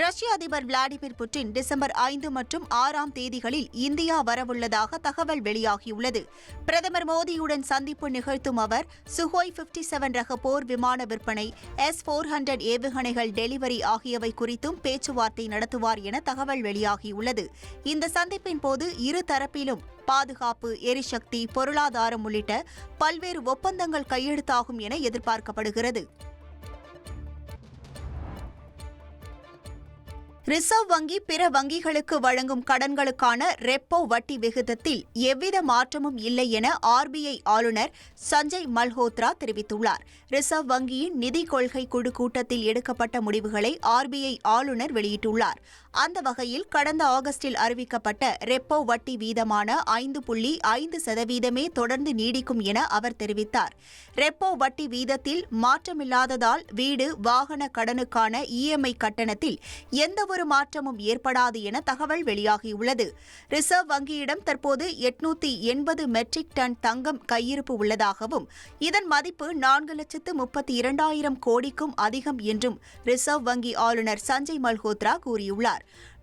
ரஷ்ய அதிபர் Vladimir Putin December ஐந்து மற்றும் ஆறாம் தேதிகளில் இந்தியா வரவுள்ளதாக தகவல் வெளியாகியுள்ளது. பிரதமர் மோடியுடன் சந்திப்பு நிகழ்த்தும் அவர் சுஹோய் 57 செவன் ரக போர் விமான விற்பனை எஸ் போர் ஹண்ட்ரட் ஏவுகணைகள் டெலிவரி ஆகியவை குறித்தும் பேச்சுவார்த்தை நடத்துவார் என தகவல் வெளியாகியுள்ளது. இந்த சந்திப்பின் போது இரு தரப்பிலும் பாதுகாப்பு எரிசக்தி பொருளாதாரம் உள்ளிட்ட பல்வேறு ஒப்பந்தங்கள் கையெழுத்தாகும் என எதிர்பார்க்கப்படுகிறது. ரிசர்வ் வங்கி பிற வங்கிகளுக்கு வழங்கும் கடன்களுக்கான ரெப்போ வட்டி விகிதத்தில் எவ்வித மாற்றமும் இல்லை என ஆர்பிஐ ஆளுநர் சஞ்சய் மல்ஹோத்ரா தெரிவித்துள்ளார். ரிசர்வ் வங்கியின் நிதி கொள்கை குழு கூட்டத்தில் எடுக்கப்பட்ட முடிவுகளை ஆர்பிஐ ஆளுநர் வெளியிட்டுள்ளார். அந்த வகையில் கடந்த ஆகஸ்டில் அறிவிக்கப்பட்ட ரெப்போ வட்டி வீதமான ஐந்து புள்ளி ஐந்து சதவீதமே தொடர்ந்து நீடிக்கும் என அவர் தெரிவித்தார். ரெப்போ வட்டி வீதத்தில் மாற்றமில்லாததால் வீடு வாகன கடனுக்கான இஎம்ஐ கட்டணத்தில் எந்தவொரு மாற்றமும் ஏற்படாது என தகவல் வெளியாகியுள்ளது. ரிசர்வ் வங்கியிடம் தற்போது எட்நூத்தி எண்பது மெட்ரிக் டன் தங்கம் கையிருப்பு உள்ளதாகவும் இதன் மதிப்பு நான்கு லட்சத்து முப்பத்தி இரண்டாயிரம் கோடிக்கும் அதிகம் என்றும் ரிசர்வ் வங்கி ஆளுநர் சஞ்சய் மல்ஹோத்ரா கூறியுள்ளார்.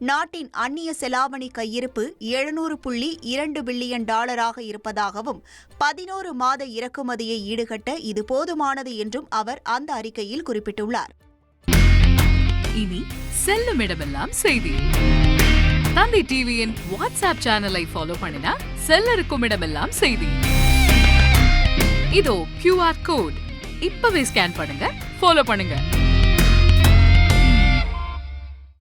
நாட்டின் அந்நிய செலாவணி கையிருப்பு எழுநூறு புள்ளி இரண்டு பில்லியன் டாலராக இருப்பதாகவும் பதினோரு மாத இறக்குமதியை ஈடுகட்ட இது போதுமானது என்றும் அவர் அந்த அறிக்கையில் குறிப்பிட்டுள்ளார். இனி செல்லும் இடமெல்லாம் செய்தி. தந்தி டிவியின் வாட்ஸ்அப் சேனலை ஃபாலோ பண்ணினா செல்ல இருக்கும் இடமெல்லாம் செய்தி. இதோ கியூஆர் கோட் இப்பவே ஸ்கேன் பண்ணுங்க ஃபாலோ பண்ணுங்க.